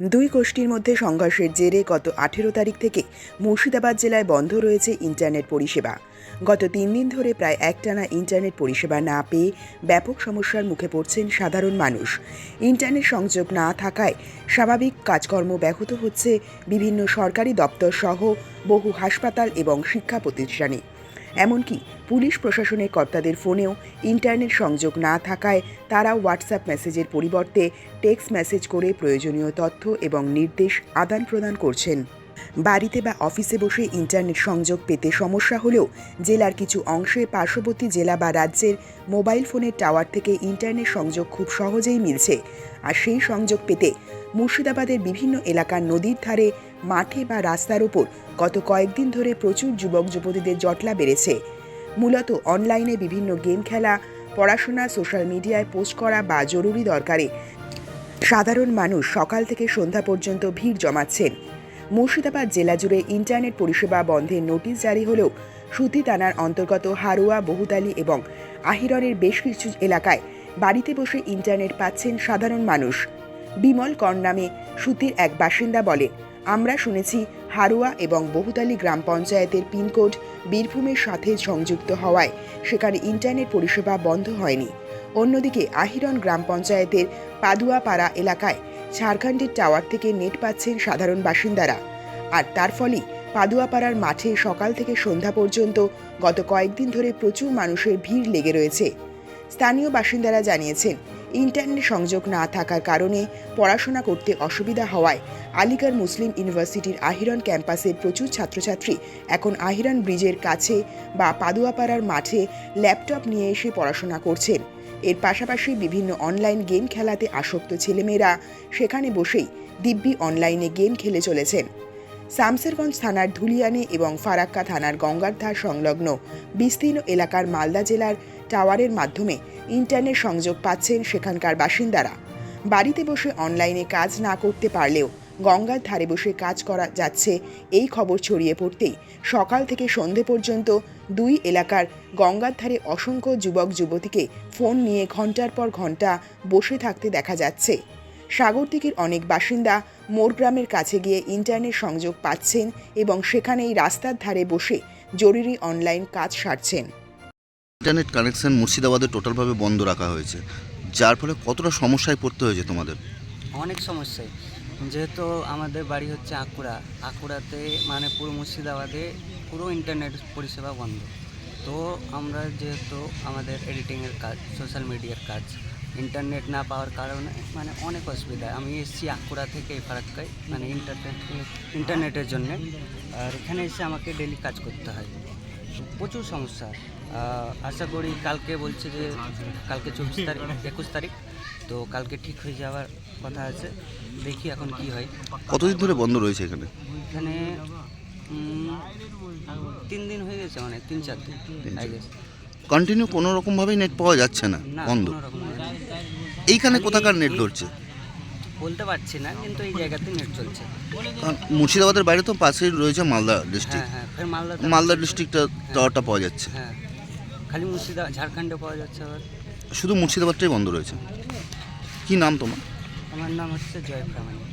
দুই গোষ্ঠীর মধ্যে সংঘর্ষের জেরে গত আঠেরো তারিখ থেকে মুর্শিদাবাদ জেলায় বন্ধ রয়েছে ইন্টারনেট পরিষেবা। গত তিন দিন ধরে প্রায় একটানা ইন্টারনেট পরিষেবা না পেয়ে ব্যাপক সমস্যার মুখে পড়ছেন সাধারণ মানুষ। ইন্টারনেট সংযোগ না থাকায় স্বাভাবিক কাজকর্ম ব্যাহত হচ্ছে বিভিন্ন সরকারি দপ্তর সহ বহু হাসপাতাল এবং শিক্ষা প্রতিষ্ঠানে। এমনকি পুলিশ প্রশাসনের কর্তাদের ফোনেও ইন্টারনেট সংযোগ না থাকায় তারা হোয়াটসঅ্যাপ মেসেজের পরিবর্তে টেক্সট মেসেজ করে প্রয়োজনীয় তথ্য এবং নির্দেশ আদান প্রদান করছেন। বাড়িতে বা অফিসে বসে ইন্টারনেট সংযোগ পেতে সমস্যা হলেও জেলার কিছু অংশে পার্শ্ববর্তী জেলা বা রাজ্যের মোবাইল ফোনের টাওয়ার থেকে ইন্টারনেট সংযোগ খুব সহজেই মিলছে। আর সেই সংযোগ পেতে মুর্শিদাবাদের বিভিন্ন এলাকার নদীর ধারে মাঠে বা রাস্তার ওপর গত কয়েকদিন ধরে প্রচুর যুবক যুবতীদের জটলা বেড়েছে। মূলত অনলাইনে বিভিন্ন গেম খেলা, পড়াশোনা, সোশ্যাল মিডিয়ায় পোস্ট করা বা জরুরি দরকারে সাধারণ মানুষ সকাল থেকে সন্ধ্যা পর্যন্ত ভিড় জমাচ্ছেন। মুর্শিদাবাদ জেলা জুড়ে ইন্টারনেট পরিষেবা বন্ধের নোটিশ জারি হলেও সুতি থানার অন্তর্গত হারোয়া, বহুতালি এবং আহিরনের বেশ কিছু এলাকায় বাড়িতে বসে ইন্টারনেট পাচ্ছেন সাধারণ মানুষ। বিমল কর নামে সুতির এক বাসিন্দা বলেন আমরা শুনেছি হারোয়া এবং বহুতালি গ্রাম পঞ্চায়েতের পিনকোড বীরভূমের সাথে সংযুক্ত হওয়ায় সেখানে ইন্টারনেট পরিষেবা বন্ধ হয়নি। অন্যদিকে আহিরন গ্রাম পঞ্চায়েতের পাদুয়াপাড়া এলাকায় ঝাড়খণ্ডের টাওয়ার থেকে নেট পাচ্ছেন সাধারণ বাসিন্দারা। আর তার ফলেই পাদুয়াপাড়ার মাঠে সকাল থেকে সন্ধ্যা পর্যন্ত গত কয়েকদিন ধরে প্রচুর মানুষের ভিড় লেগে রয়েছে। স্থানীয় বাসিন্দারা জানিয়েছেন ইন্টারনেট সংযোগ না থাকার কারণে পড়াশোনা করতে অসুবিধা হওয়ায় আলিগড় মুসলিম ইউনিভার্সিটির আহিরন ক্যাম্পাসের প্রচুর ছাত্রছাত্রী এখন আহিরন ব্রিজের কাছে বা পাদুয়াপাড়ার মাঠে ল্যাপটপ নিয়ে এসে পড়াশোনা করছেন। এর পাশাপাশি বিভিন্ন অনলাইন গেম খেলাতে আসক্ত ছেলেমেয়েরা সেখানে বসেই দিব্যি অনলাইনে গেম খেলে চলেছেন। শামসেরগঞ্জ থানার ধুলিয়ানে এবং ফারাক্কা থানার গঙ্গারধার সংলগ্ন বিস্তীর্ণ এলাকার মালদা জেলার টাওয়ারের মাধ্যমে ইন্টারনেট সংযোগ পাচ্ছেন সেখানকার বাসিন্দারা। বাড়িতে বসে অনলাইনে কাজ না করতে পারলেও গঙ্গার ধারে বসে কাজ করা যাচ্ছে এই খবর ছড়িয়ে পড়তেই সকাল থেকে সন্ধে পর্যন্ত দুই এলাকার গঙ্গার ধারে অসংখ্য যুবক যুবতীকে ফোন নিয়ে ঘণ্টার পর ঘণ্টা বসে থাকতে দেখা যাচ্ছে। সাগরদিঘির অনেক বাসিন্দা মোরগ্রামের কাছে গিয়ে ইন্টারনেট সংযোগ পাচ্ছেন এবং সেখানেই রাস্তার ধারে বসে জরুরি অনলাইন কাজ সারছেন। ইন্টারনেট কানেকশন মুর্শিদাবাদে টোটালভাবে বন্ধ রাখা হয়েছে। যার ফলে কতটা সমস্যায় পড়তে হয়েছে তোমাদের? অনেক সমস্যায়। যেহেতু আমাদের বাড়ি হচ্ছে আকুড়া, আকুড়াতে মানে পুরো মুর্শিদাবাদে পুরো ইন্টারনেট পরিষেবা বন্ধ। তো আমরা যেহেতু আমাদের এডিটিংয়ের কাজ, সোশ্যাল মিডিয়ার কাজ, ইন্টারনেট না পাওয়ার কারণে মানে অনেক অসুবিধা। আমি এসেছি আকুড়া থেকে ফারাক্কায় মানে ইন্টারনেট, ইন্টারনেটের জন্যে। আর এখানে এসে আমাকে ডেলি কাজ করতে হয়। প্রচুর সমস্যা। আশা করি কালকে বলছে যে কালকে চব্বিশ তারিখ একুশ তারিখ। তো কালকে ঠিক হয়ে যাওয়ার কথা আছে। দেখি এখন কি হয়। কতদিন ধরে বন্ধ রয়েছে এখানে? এখানে তিন দিন হয়ে গেছে মানে তিন চার দিন। কন্টিনিউ কোনো রকমভাবেই নেট পাওয়া যাচ্ছে না বন্ধ। এইখানে কোথাকার নেট ধরছে? বলতে পারছি না কিন্তু এই জায়গাতে নেট চলছে। মুর্শিদাবাদের বাইরে তো পাশেই রয়েছে মালদা ডিস্ট্রিক্ট হ্যাঁ হ্যাঁ ফের মালদা মালদা ডিস্ট্রিক্টটা টাওয়ারটা পাওয়া যাচ্ছে। হ্যাঁ খালি মুর্শিদাবাদ ঝাড়খণ্ডে পাওয়া যাচ্ছে আবার। শুধু মুর্শিদাবাদটাই বন্ধ রয়েছে। কি নাম তোমার? আমার নাম হচ্ছে জয় প্রামাণিক